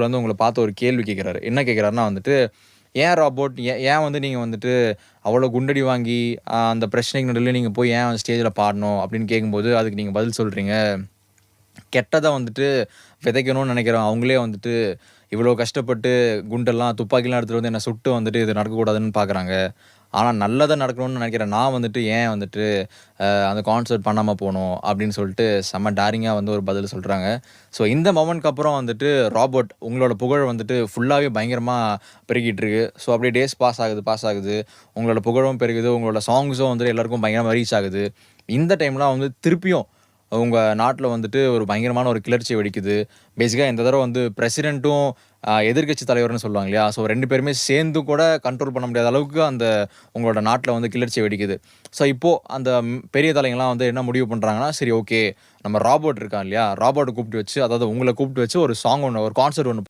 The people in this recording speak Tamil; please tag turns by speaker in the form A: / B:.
A: வந்து உங்களை பார்த்து ஒரு கேள்வி கேட்குறாரு என்ன கேட்குறாருன்னா வந்துட்டு ஏன் ராபோட் ஏன் ஏன் வந்து நீங்கள் வந்துட்டு அவ்வளோ குண்டடி வாங்கி அந்த பிரச்சனைக்கு நடுவில் நீங்கள் போய் ஏன் ஸ்டேஜில் பாடணும்? அப்படின்னு கேட்கும்போது அதுக்கு நீங்கள் பதில் சொல்கிறீங்க கெட்டதை வந்துட்டு விதைக்கணும்னு நினைக்கிறோம். அவங்களே வந்துட்டு இவ்வளோ கஷ்டப்பட்டு குண்டெல்லாம் துப்பாக்கிலாம் எடுத்துகிட்டு வந்து என்னை சுட்டு வந்துட்டு இது நடக்கக்கூடாதுன்னு பார்க்குறாங்க. ஆனால் நல்லதாக நடக்கணும்னு நினைக்கிறேன் நான் வந்துட்டு ஏன் வந்துட்டு அந்த கான்சர்ட் பண்ணாமல் போகணும் அப்படின்னு சொல்லிட்டு செம்ம டேரிங்காக வந்து ஒரு பதில் சொல்கிறாங்க ஸோ இந்த மொமெண்ட்க்கு அப்புறம் வந்துட்டு ராபர்ட் உங்களோட புகழ் வந்துட்டு ஃபுல்லாகவே பயங்கரமாக பெருகிட்டு இருக்கு. ஸோ அப்படியே டேஸ் பாஸ் ஆகுது பாஸ் ஆகுது. உங்களோட புகழும் பெருகுது. உங்களோட சாங்ஸும் வந்துட்டு எல்லாருக்கும் பயங்கரமாக ரீச் ஆகுது. இந்த டைம்லாம் வந்து திருப்பியும் உங்கள் நாட்டில் வந்துட்டு ஒரு பயங்கரமான ஒரு கிளர்ச்சி வெடிக்குது. பேசிக்காக இந்த தடவை வந்து பிரசிடெண்ட்டும் எதிர்க்கட்சி தலைவர்னு சொல்லுவாங்க இல்லையா? ஸோ ரெண்டு பேருமே சேர்ந்து கூட கண்ட்ரோல் பண்ண முடியாத அளவுக்கு அந்த உங்களோட நாட்டில் வந்து கிளர்ச்சி வெடிக்குது. ஸோ இப்போது அந்த பெரிய தலைங்கள்லாம் வந்து என்ன முடிவு பண்ணுறாங்கன்னா சரி ஓகே நம்ம ராபர்ட் இருக்கான் இல்லையா? ராபர்ட்டை கூப்பிட்டு வச்சு அதாவது உங்களை கூப்பிட்டு வச்சு ஒரு சாங் ஒன்று ஒரு கான்சர்ட் ஒன்று